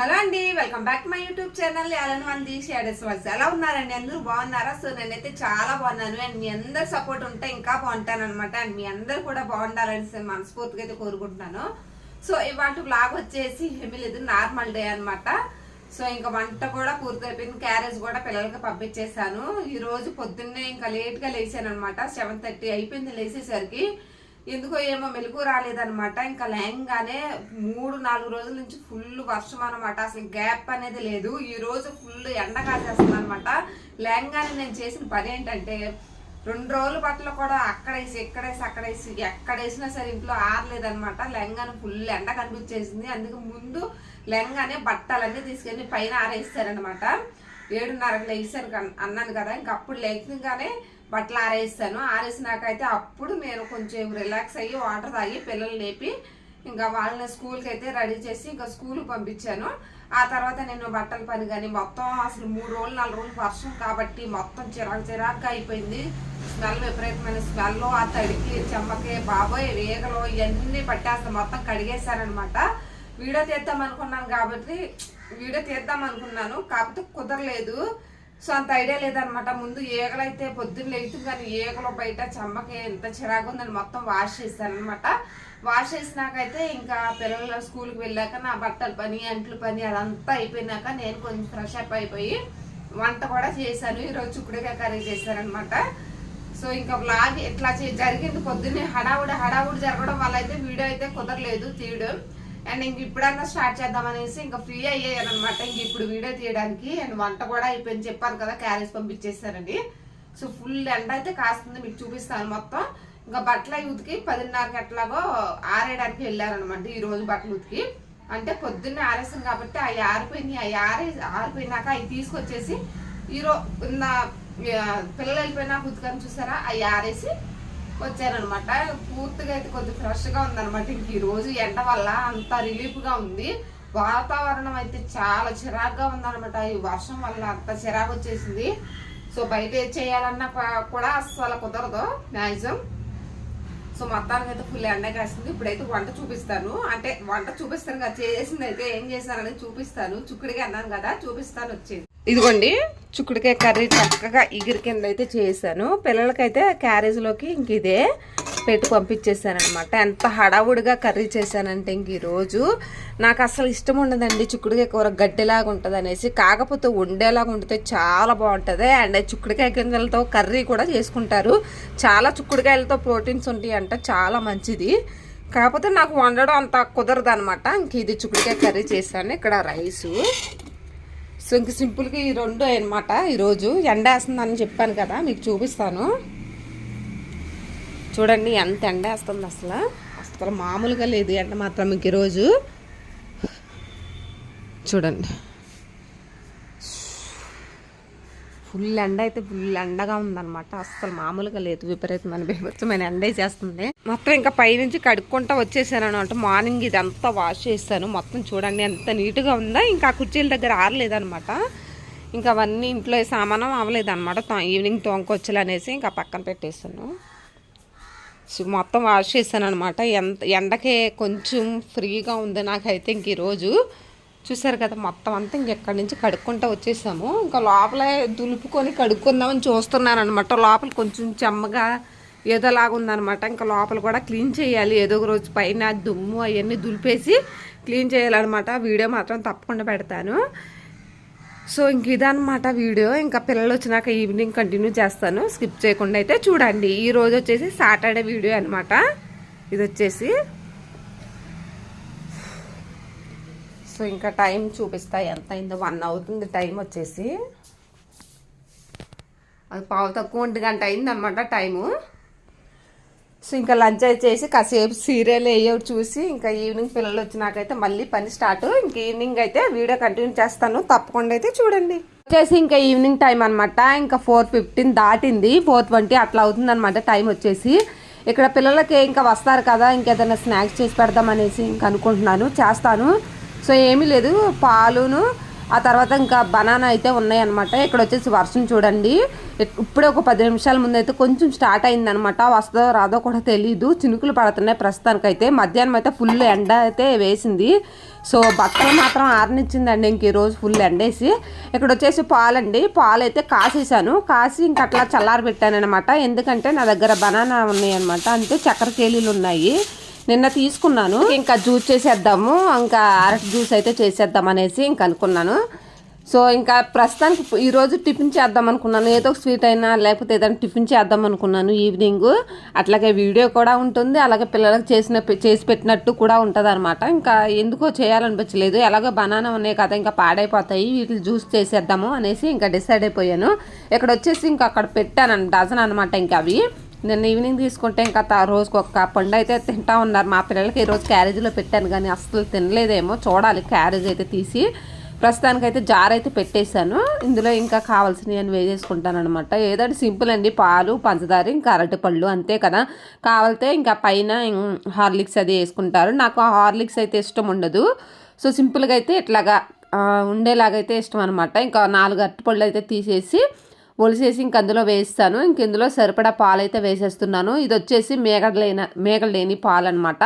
Hello అండి welcome back my YouTube channel. Alan మంది షేడర్స్ వర్స్ ఎలా ఉన్నారండి? అందరూ బాగున్నారా? సో నేనైతే చాలా బాగున్నాను. అండ్ మీ అందరి సపోర్ట్ ఉంటే ఇంకా బాగుంటాను అనమాట అండ్ మీ అందరు కూడా బాగుండాలని మనస్ఫూర్తిగా అయితే కోరుకుంటున్నాను. సో ఇవాళ బ్లాగ్ వచ్చేసి ఏమీ లేదు నార్మల్ డే అనమాట సో ఇంకా వంట కూడా పూర్తయిపోయింది క్యారేజ్ కూడా పిల్లలకి పంపించేశాను. ఈ రోజు పొద్దున్నే ఇంకా లేట్గా లేచాను అనమాట సెవెన్ థర్టీ అయిపోయింది లేచేసరికి. ఎందుకో ఏమో మెలకు రాలేదనమాట ఇంకా లేంగానే మూడు నాలుగు రోజుల నుంచి ఫుల్ వర్షం అనమాట అసలు గ్యాప్ అనేది లేదు. ఈ రోజు ఫుల్ ఎండ కాసేస్తుంది అనమాట లేంగానే నేను చేసిన పని ఏంటంటే రెండు రోజుల బట్టలు కూడా అక్కడేసి ఎక్కడేసి అక్కడేసి ఎక్కడేసినా సరే ఇంట్లో ఆరలేదనమాట లెంగానే ఫుల్ ఎండ కనిపించేసింది. అందుకు ముందు లెంగానే బట్టలన్నీ తీసుకెళ్ళి పైన ఆరేస్తారనమాట ఏడున్నరకు లేచాను అన్నాను కదా. ఇంక అప్పుడు బట్టలు ఆరేస్తాను ఆరేసినాకైతే అప్పుడు నేను కొంచెం రిలాక్స్ అయ్యి వాటర్ తాగి పిల్లలు లేపి ఇంకా వాళ్ళని స్కూల్కి అయితే రెడీ చేసి ఇంకా స్కూల్కి పంపించాను. ఆ తర్వాత నేను బట్టల పని కానీ మొత్తం అసలు మూడు రోజులు నాలుగు రోజులు వర్షం కాబట్టి మొత్తం చిరాకు చిరాకు అయిపోయింది. స్మెల్ విపరీతమైన స్మెల్ ఆ తడికి చెమ్మకి బాబోయ్ వేగలు ఇవన్నీ పట్టేస్తాను. మొత్తం కడిగేశానమాట వీడియో తీద్దాం అనుకున్నాను కాబట్టి వీడియో తీద్దాం అనుకున్నాను. కాకపోతే కుదరలేదు. సో అంత ఐడియా లేదనమాట. ముందు ఈగలు అయితే పొద్దున్న లేదు కానీ ఈగలు బయట చెమ్మకి ఎంత చిరాకు ఉందని మొత్తం వాష్ చేశాను అనమాట వాష్ చేసినాకైతే ఇంకా పిల్లలు స్కూల్కి వెళ్ళాక నా బట్టల పని అంట్ల పని అదంతా అయిపోయినాక నేను కొంచెం ఫ్రెష్ అప్ అయిపోయి వంట కూడా చేశాను. ఈరోజు చుక్కుడుగా కర్రీ చేశానమాట సో ఇంకా వ్లాగ్ ఇట్లా చే- జరిగింది పొద్దున్నే హడావుడి హడావుడి జరగడం వల్ల అయితే వీడియో అయితే కుదరలేదు తీయడం. అండ్ ఇంక ఇప్పుడన్నా స్టార్ట్ చేద్దాం అనేసి ఇంకా ఫ్రీ అయ్యాను అనమాట ఇంక ఇప్పుడు వీడియో తీయడానికి అండ్ వంట కూడా అయిపోయింది. చెప్పాను కదా క్యారేజ్ పంపించేస్తానండి సో ఫుల్ ఎండ అయితే కాస్తుంది మీకు చూపిస్తాను మొత్తం. ఇంకా బట్టలు అవి ఉతికి పదిన్నరకి ఎట్లాగో ఆరేయడానికి వెళ్ళారనమాట ఈ రోజు బట్టలు ఉతికి అంటే పొద్దున్నే ఆరేసాం కాబట్టి అవి ఆరిపోయినాయి. అవి ఆరే ఆరిపోయినాక అవి తీసుకొచ్చేసి ఈరో నా పిల్లలు వెళ్ళిపోయినాక ఉతికని చూసారా? అవి ఆరేసి వచ్చారనమాట పూర్తిగా అయితే కొద్దిగా ఫ్రెష్గా ఉందనమాట. ఇంక ఈరోజు ఎండ వల్ల అంత రిలీఫ్గా ఉంది. వాతావరణం అయితే చాలా చిరాగ్గా ఉందనమాట. ఈ వర్షం వల్ల అంత చిరాకు వచ్చేసింది. సో బయట ఏది చేయాలన్నా కూడా- కూడా అస్సలు కుదరదు మ్యాక్సిమం. సో మొత్తానికి అయితే ఫుల్ ఎండ కాసింది. ఇప్పుడైతే వంట చూపిస్తాను. అంటే వంట చూపిస్తాను కదా చేసింది అయితే ఏం చేశానని చూపిస్తాను. చుక్కుడిగా అన్నాను కదా చూపిస్తాను వచ్చేది ఇదిగోండి చుక్కుడికాయ కర్రీ చక్కగా ఇగిరి కింద అయితే చేశాను. పిల్లలకైతే క్యారేజ్లోకి ఇంక ఇదే పెట్టి పంపించేసానమాట ఎంత హడావుడిగా కర్రీ చేశానంటే ఇంక ఈరోజు. నాకు అసలు ఇష్టం ఉండదండి చుక్కుడికాయ కూర గడ్డిలాగా ఉంటుంది అనేసి కాకపోతే వండేలాగా వండితే చాలా బాగుంటుంది. అండ్ చుక్కుడికాయ గింజలతో కర్రీ కూడా చేసుకుంటారు. చాలా చిక్కుడుకాయలతో ప్రోటీన్స్ ఉంటాయి అంట చాలా మంచిది. కాకపోతే నాకు వండడం అంత కుదరదు అనమాట ఇంక ఇది చుక్కుడికాయ కర్రీ చేశాను. ఇక్కడ రైసు. సో ఇంక సింపుల్గా ఈ రెండు అనమాట ఈరోజు ఎండ వేస్తుందని చెప్పాను కదా మీకు చూపిస్తాను. చూడండి ఎంత ఎండ వేస్తుంది అసలు. అసలు మామూలుగా లేదు ఎండ మాత్రం మీకు ఈరోజు చూడండి. ఫుల్ ఎండ అయితే ఫుల్ ఎండగా ఉందన్నమాట. అస్సలు మామూలుగా లేదు విపరీతమైన బీభత్సమైన ఎండ చేస్తుంది మొత్తం ఇంకా పైనుంచి కడుక్కుంటా వచ్చేసాను అనమాట మార్నింగ్ ఇదంతా వాష్ చేస్తాను మొత్తం చూడండి ఎంత నీట్గా ఉందా. ఇంకా ఆ కుర్చీల దగ్గర ఆరలేదనమాట ఇంకా అవన్నీ ఇంట్లో సామానం అవ్వలేదన్నమాట. ఈవినింగ్ తోంకొచ్చలు అనేసి ఇంకా పక్కన పెట్టేస్తాను మొత్తం వాష్ చేశాను అనమాట ఎంత ఎండకే కొంచెం ఫ్రీగా ఉంది నాకైతే ఇంక ఈరోజు. చూసారు కదా మొత్తం అంతా ఇంకెక్కడి నుంచి కడుక్కుంటూ వచ్చేసాము. ఇంకా లోపలే దులుపుకొని కడుక్కుందామని చూస్తున్నాను అనమాట లోపల కొంచెం చెమ్మగా ఏదోలాగా ఉందనమాట ఇంకా లోపల కూడా క్లీన్ చేయాలి. ఏదో ఒక రోజు పైన దుమ్ము అవన్నీ దులిపేసి క్లీన్ చేయాలన్నమాట. వీడియో మాత్రం తప్పకుండా పెడతాను. సో ఇంక ఇదనమాట వీడియో. ఇంకా పిల్లలు వచ్చినాక ఈవినింగ్ కంటిన్యూ చేస్తాను. స్కిప్ చేయకుండా అయితే చూడండి. ఈ రోజు వచ్చేసి సాటర్డే వీడియో అనమాట ఇది వచ్చేసి సో ఇంకా టైం చూపిస్తా. ఎంత అయిందో వన్ అవుతుంది టైం వచ్చేసి. అది పావు తక్కువ ఒంటి గంట అయింది అనమాట టైము. సో ఇంకా లంచ్ అయితే చేసి కాసేపు సీరియల్ వేయవు చూసి ఇంకా ఈవినింగ్ పిల్లలు వచ్చినాకైతే మళ్ళీ పని స్టార్ట్. ఇంక ఈవినింగ్ అయితే వీడియో కంటిన్యూ చేస్తాను. తప్పకుండా అయితే చూడండి. వచ్చేసి ఇంకా ఈవినింగ్ టైం అనమాట ఇంకా ఫోర్ ఫిఫ్టీన్ దాటింది. ఫోర్ ట్వంటీ అట్లా అవుతుంది అనమాట టైం వచ్చేసి. ఇక్కడ పిల్లలకి ఇంకా వస్తారు కదా ఇంకేదైనా స్నాక్స్ చేసి పెడదాం అనేసి ఇంకా అనుకుంటున్నాను. చేస్తాను. సో ఏమీ లేదు పాలును ఆ తర్వాత ఇంకా బనానా అయితే ఉన్నాయన్నమాట. ఇక్కడ వచ్చేసి వర్షం చూడండి. ఇప్పుడే ఒక పది నిమిషాల ముందు అయితే కొంచెం స్టార్ట్ అయిందనమాట వస్తుందో రాదో కూడా తెలియదు చినుకులు పడుతున్నాయి ప్రస్తుతానికైతే. మధ్యాహ్నం అయితే ఫుల్ ఎండ అయితే వేసింది. సో బట్టలు మాత్రం ఆరనిచ్చిందండి ఇంక ఈరోజు ఫుల్ ఎండేసి. ఇక్కడ వచ్చేసి పాలండి. పాలు అయితే కాసేసాను. కాసి ఇంక అట్లా చల్లారి పెట్టానమాట ఎందుకంటే నా దగ్గర బనానా ఉన్నాయి అనమాట అంటే చక్కెర కేలీలు ఉన్నాయి. నిన్న తీసుకున్నాను. ఇంకా జ్యూస్ చేసేద్దాము. ఇంకా అరటి జ్యూస్ అయితే చేసేద్దాం అనేసి ఇంక అనుకున్నాను. సో ఇంకా ప్రస్తుతానికి ఈరోజు టిఫిన్ చేద్దాం అనుకున్నాను. ఏదో ఒక స్వీట్ అయినా లేకపోతే ఏదైనా టిఫిన్ చేద్దాం అనుకున్నాను ఈవినింగ్. అట్లాగే వీడియో కూడా ఉంటుంది. అలాగే పిల్లలకు చేసిన చేసి పెట్టినట్టు కూడా ఉంటుంది అనమాట ఇంకా ఎందుకో చేయాలనిపించలేదు. ఎలాగో బనానా ఉన్నాయి కదా ఇంకా పాడైపోతాయి. వీటిని జ్యూస్ చేసేద్దాము అనేసి ఇంకా డిసైడ్ అయిపోయాను. ఇక్కడ వచ్చేసి ఇంకా అక్కడ పెట్టాను. డజన్ అనమాట ఇంకా అవి. నిన్న ఈవినింగ్ తీసుకుంటే ఇంకా తా- రోజుకి ఒక పండు అయితే తింటా ఉన్నారు. మా పిల్లలకి ఈరోజు క్యారేజీలో పెట్టాను కానీ అస్సలు తినలేదేమో. చూడాలి క్యారేజ్ అయితే తీసి. ప్రస్తుతానికైతే జార్ అయితే పెట్టేశాను. ఇందులో ఇంకా కావాల్సినవి అని వేసేసుకుంటాను అనమాట ఏదంటే సింపుల్ అండి. పాలు పంచదార ఇంకా అరటిపళ్ళు అంతే కదా. కావాలితే ఇంకా పైన హార్లిక్స్ అది వేసుకుంటారు. నాకు హార్లిక్స్ అయితే ఇష్టం ఉండదు. సో సింపుల్గా అయితే ఇట్లాగా ఉండేలాగైతే ఇష్టం అనమాట ఇంకా నాలుగు అరటి పళ్ళు అయితే తీసేసి ఒలిసేసి ఇంక అందులో వేస్తాను. ఇంక ఇందులో సరిపడా పాలు అయితే వేసేస్తున్నాను. ఇది వచ్చేసి మేగడలేన మేగడలేని పాలు అనమాట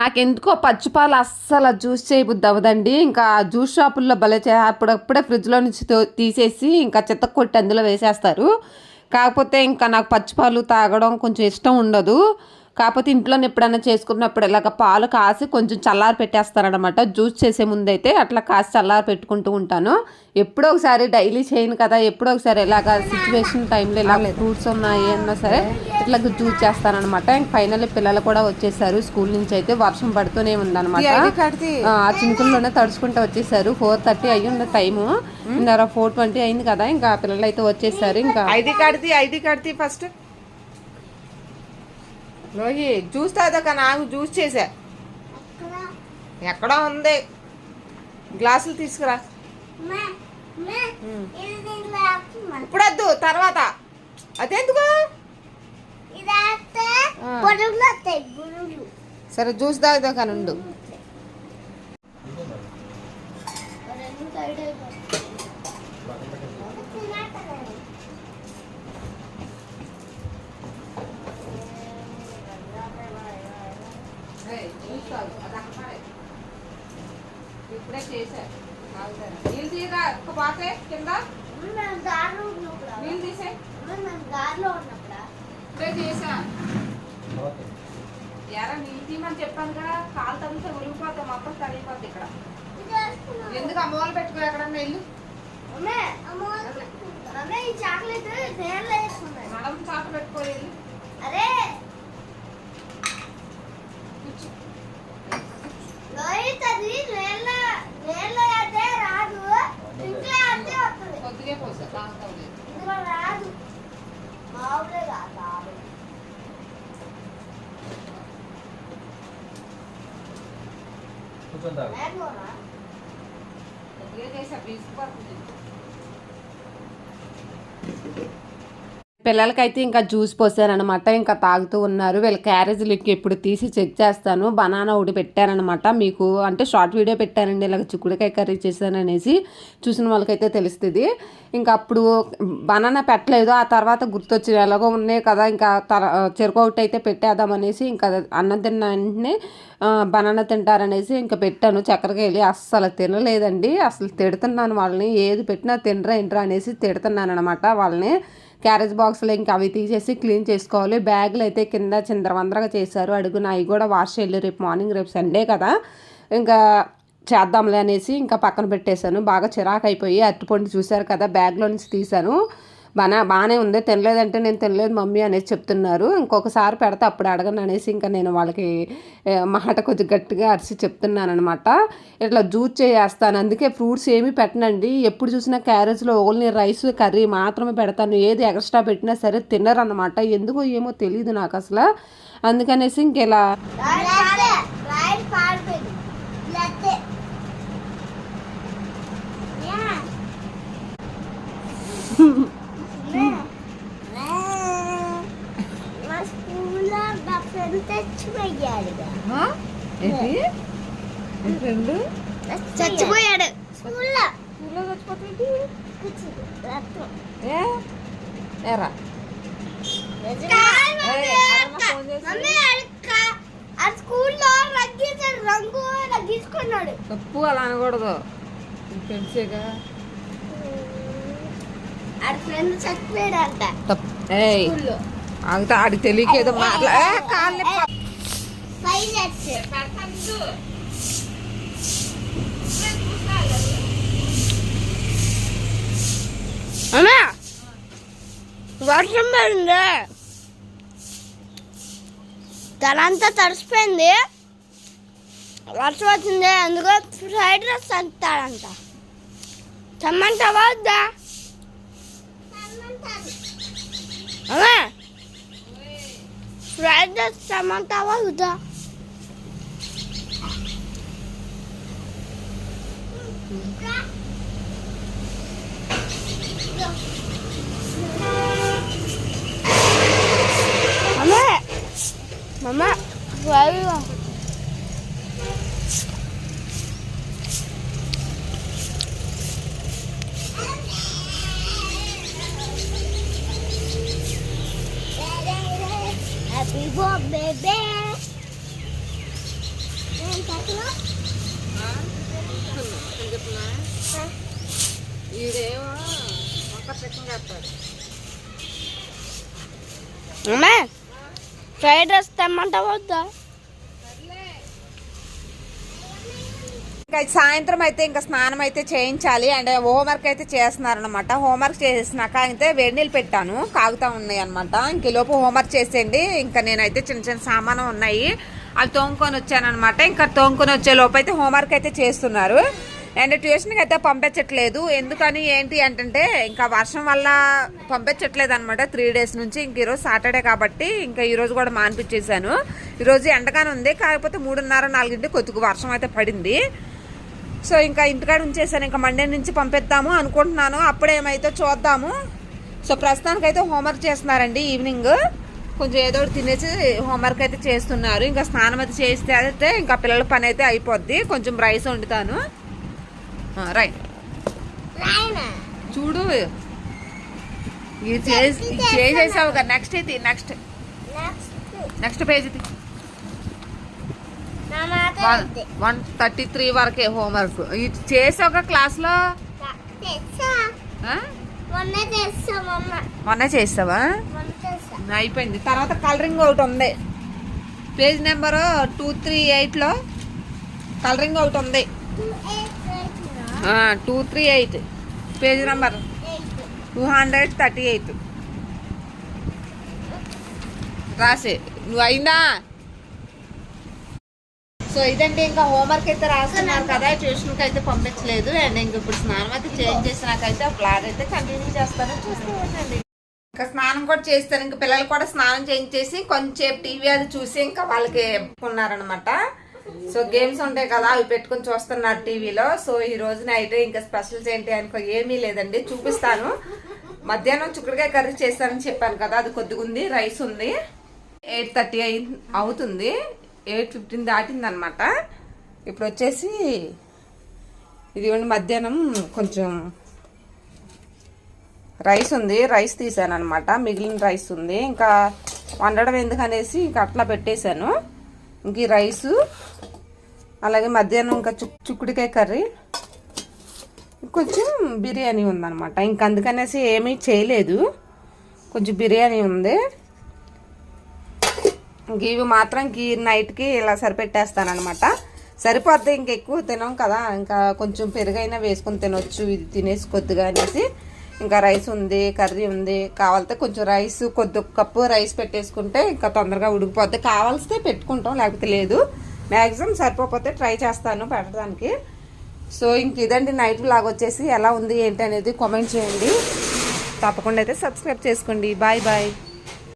నాకెందుకో పచ్చి పాలు అస్సలు జ్యూస్ చేయబుద్ది అవ్వదండి ఇంకా జ్యూస్ షాపుల్లో భలే చే అప్పుడప్పుడే ఫ్రిడ్జ్లో నుంచి తో- తీసేసి ఇంకా చెత్త కొట్టి అందులో వేసేస్తారు. కాకపోతే ఇంకా నాకు పచ్చి పాలు తాగడం కొంచెం ఇష్టం ఉండదు. కాకపోతే ఇంట్లో ఎప్పుడైనా చేసుకున్నప్పుడు ఇలాగ పాలు కాసి కొంచెం చల్లారి పెట్టేస్తారనమాట జ్యూస్ చేసే ముందైతే అట్లా కాసి చల్లారి పెట్టుకుంటూ ఉంటాను. ఎప్పుడో ఒకసారి డైలీ చేయను కదా ఎప్పుడో ఒకసారి ఇలాగ సిచ్యువేషన్ టైంలో ఇలా ఫ్రూట్స్ ఉన్నాయి ఏమన్నా సరే ఇట్లా జ్యూస్ చేస్తానమాట ఇంక ఫైనల్ పిల్లలు కూడా వచ్చేసారు స్కూల్ నుంచి అయితే వర్షం పడుతూనే ఉందన్నమాట. ఆ ఆ చినుకుల్లోనే తడుచుకుంటూ వచ్చేసారు. ఫోర్ థర్టీ అయ్యి ఉన్న టైము ఫోర్ ట్వంటీ అయింది కదా ఇంకా పిల్లలు అయితే వచ్చేసారు. ఇంకా ఐడి కార్డ్ది ఐడి కార్డ్ది ఫస్ట్ లోహి జ్యూస్ తాదాక నాకు జ్యూస్ చేసా. ఎక్కడో ఉంది. గ్లాసులు తీసుకురా. ఇప్పుడు వద్దు తర్వాత. అదెందుకు? సరే జ్యూస్ తాగుదాకా నుండు. ఇప్పుడే చేశా నీళ్ళు తీయరా పోతే కింద? నీళ్ళు తీసే. ఇప్పుడే చేశా ఎరా నీళ్ళు తీయమని చెప్పాను కదా కాలు తగిలితే ఉరిగిపోతాం మొత్తం తగిలిపోద్ది ఇక్కడ. ఎందుకు అమ్మవాళ్ళు పెట్టుకో ఎక్కడన్నా ఇల్లు చాక్లెట్ నేల వేసుకున్నాను. నడమ చాప పెట్టుకో ఇల్లు అరే లోహిత్ అది నేల నేల అయితే రాదు ఇంట్లో అయితే వస్తుంది తాగుతావు లేదు ఇందులో రాదు మామూలే కాదు బాబు మ్యాంగోనా కొద్దిగా చేసా పీసుకుపోతుంది పిల్లలకైతే ఇంకా జ్యూస్ పోసారనమాట ఇంకా తాగుతూ ఉన్నారు. వీళ్ళ క్యారేజీలకి ఎప్పుడు తీసి చెక్ చేస్తాను. బనానా ఒకటి పెట్టారనమాట మీకు. అంటే షార్ట్ వీడియో పెట్టానండి. ఇలాగ చిక్కుడుకాయ కర్రీ చేశాను అనేసి చూసిన వాళ్ళకైతే తెలుస్తుంది. ఇంకా అప్పుడు బనానా పెట్టలేదు. ఆ తర్వాత గుర్తొచ్చి ఎలాగో ఉన్నాయి కదా. ఇంకా తర చెరుకు ఒకటి అయితే పెట్టేద్దాం అనేసి ఇంకా అన్నం తిన్న వెంటనే బనానా తింటారనేసి ఇంకా పెట్టాను. చక్కెరకేళి అస్సలు తినలేదండి. అసలు తిడుతున్నాను వాళ్ళని. ఏది పెట్టినా తినరా ఏంట్రా అనేసి తిడుతున్నాను అనమాట వాళ్ళని. క్యారేజ్ బాక్స్లో ఇంకా అవి తీసేసి క్లీన్ చేసుకోవాలి. బ్యాగులు అయితే కింద చిందరవందరగా చేశారు. అడుగున అవి కూడా వాష్ చేయాలి రేపు మార్నింగ్ రేపు సండే కదా. ఇంకా చేద్దాంలే అనేసి ఇంకా పక్కన పెట్టేశాను. బాగా చిరాకు అయిపోయి అరటిపండు చూశారు కదా బ్యాగ్లో నుంచి తీశాను. బాగా బాగానే ఉంది. తినలేదంటే నేను తినలేదు మమ్మీ అనేసి చెప్తున్నారు. ఇంకొకసారి పెడితే అప్పుడు అడగను అనేసి ఇంకా నేను వాళ్ళకి మాట కొంచెం గట్టిగా అరిసి చెప్తున్నాను అనమాట ఇట్లా జ్యూస్ చేస్తాను అందుకే ఫ్రూట్స్ ఏమీ పెట్టనండి. ఎప్పుడు చూసినా క్యారేజ్లో ఓన్లీ రైస్ కర్రీ మాత్రమే పెడతాను. ఏది ఎక్స్ట్రా పెట్టినా సరే తినరు అనమాట ఎందుకో ఏమో తెలియదు నాకు అసలు. అందుకనేసి ఇంక ఇలా రైట్ పాడిపోయింది లెత్తే మా స్కూల్లో మా ఫ్రెండ్ చచ్చిపోయాడుగా ఏంటి ఫ్రెండ్ చచ్చిపోయాడు స్కూల్లో పెట్టి కూర్చుంది రత్నం ఏ ఏరా కాదు ఏయ్, మమ్మీ. అరుణ ఫోన్ చేసి- మమ్మీ ఆ స్కూల్లో తప్పు అలా అనకూడదు. నీకు తెలిసేగా తప్పు. ఏయ్. స్కూల్లో. ఆగితే ఆడికి తెలియక ఏదో మాట్లా అమ్మా వర్షం పడింది. తలంతా తడిసిపోయింది. వర్షం వచ్చింది అందుకో ఫ్రైడ్ రైస్ అంటాడంట చమ్మంటావా వద్దా? అమ్మా ఫ్రైడ్ రైస్ చమ్మంటావా వద్దా? 12. Happy birthday, baby. ఈడేమో మొక్క చెక్కని చేస్తాడు అమ్మ ఫ్రైడ్ రైస్ తెమ్మంటావద్దా ఇంకా సాయంత్రం అయితే ఇంకా స్నానం అయితే చేయించాలి. అండ్ హోంవర్క్ అయితే చేస్తున్నారనమాట హోంవర్క్ చేసేసినాక అయితే వేడి నీళ్ళు పెట్టాను. కాగుతా ఉన్నాయి అనమాట ఇంకలోపు హోంవర్క్ చేసేయండి. ఇంకా నేనైతే చిన్న చిన్న సామాను ఉన్నాయి. అవి తోముకొని వచ్చానమాట ఇంకా తోముకొని వచ్చే లోపు అయితే హోంవర్క్ అయితే చేస్తున్నారు. అండ్ ట్యూషన్కి అయితే పంపించట్లేదు. ఎందుకని ఏంటి అంటే ఇంకా వర్షం వల్ల పంపించట్లేదు అనమాట త్రీ డేస్ నుంచి ఇంక ఈరోజు సాటర్డే కాబట్టి ఇంకా ఈరోజు కూడా మానిపించేశాను. ఈరోజు ఎండగానే ఉంది. కాకపోతే మూడున్నర నాలుగింటి కొద్దిగా వర్షం అయితే పడింది. సో ఇంకా ఇంటికాడ ఉంచేసాను ఇంకా మండే నుంచి పంపిద్దాము అనుకుంటున్నాను. అప్పుడేమైతే చూద్దాము. సో ప్రస్తుతానికైతే హోంవర్క్ చేస్తున్నారండి ఈవినింగ్. కొంచెం ఏదో ఒకటి తినేసి హోంవర్క్ అయితే చేస్తున్నారు. ఇంకా స్నానం అయితే చేస్తే అయితే ఇంకా పిల్లల పని అయితే అయిపోద్ది. కొంచెం రైస్ వండుతాను. రైట్ చూడు. ఇది చేసి ఇది చేసేసావు కదా. నెక్స్ట్ ఇది నెక్స్ట్ నెక్స్ట్ పేజ్ ఇది. వన్. వన్ థర్టీ త్రీ వరకే హోంవర్క్. ఇది చేసావు క్లాస్లో? మొన్న చేస్తావా? అయిపోయింది. తర్వాత కలరింగ్ ఒకటి ఉంది. పేజ్ నెంబర్ టూ త్రీ ఎయిట్లో కలరింగ్ ఒకటి ఉంది. Two three eight. Page number two hundred thirty eight. రాసే. నువ్వు అయిందా? సో ఇదండి ఇంకా హోంవర్క్ అయితే రాస్తున్నారు కదా. ట్యూషన్కి అయితే పంపించలేదు. అండ్ ఇంక ఇప్పుడు స్నానం అయితే చేంజ్ చేసినాకైతే బ్లాగ్ అయితే కంటిన్యూ చేస్తాను. చూస్తూ ఉండండి. ఇంకా స్నానం కూడా చేస్తాను ఇంకా పిల్లలు కూడా స్నానం చేయించేసి కొంచెం టీవీ అది చూసి ఇంకా వాళ్ళకి ఉన్నారనమాట సో గేమ్స్ ఉంటాయి కదా అవి పెట్టుకొని చూస్తున్నారు టీవీలో. సో ఈ రోజు నైట్ ఇంకా స్పెషల్స్ ఏంటి అనుకో ఏమీ లేదండి. చూపిస్తాను. మధ్యాహ్నం చుక్కడికాయ కర్రీ చేస్తానని చెప్పాను కదా అది కొద్దిగా ఉంది రైస్ ఉంది. ఎయిట్ థర్టీ అయి అవుతుంది. ఎయిట్ ఫిఫ్టీన్ దాటింది అనమాట ఇప్పుడు వచ్చేసి ఇదిగోండి మధ్యాహ్నం కొంచెం రైస్ ఉంది రైస్ తీసాను అనమాట మిగిలిన రైస్ ఉంది. ఇంకా వండడం ఎందుకనేసి ఇంకా అట్లా పెట్టేశాను. ఇంక ఈ రైసు అలాగే మధ్యాహ్నం ఇంకా చుక్ చుక్కుడికాయ కర్రీ కొంచెం బిర్యానీ ఉందనమాట. ఇంక అందుకనేసి ఏమీ చేయలేదు. కొంచెం బిర్యానీ ఉంది. ఇవి మాత్రం గీ ఈ నైట్కి ఇలా సరిపెట్టేస్తాను అనమాట సరిపోద్ది ఇంక ఎక్కువ తినం కదా ఇంకా కొంచెం పెరుగైనా వేసుకొని తినొచ్చు ఇది తినేసి కొద్దిగా అనేసి. ఇంకా రైస్ ఉంది కర్రీ ఉంది కావాలితే కొంచెం రైస్ కొద్ది కప్పు రైస్ పెట్టేసుకుంటే ఇంకా తొందరగా ఉడికిపోద్ది. కావాల్సితే పెట్టుకుంటాం లేకపోతే లేదు. మ్యాక్సిమం సరిపోతే ట్రై చేస్తాను పెట్టడానికి. సో ఇంక ఇదండి నైట్ లాగ్ వచ్చేసి ఎలా ఉంది ఏంటి అనేది కామెంట్ చేయండి. తప్పకుండా అయితే సబ్స్క్రైబ్ చేసుకోండి. Bye bye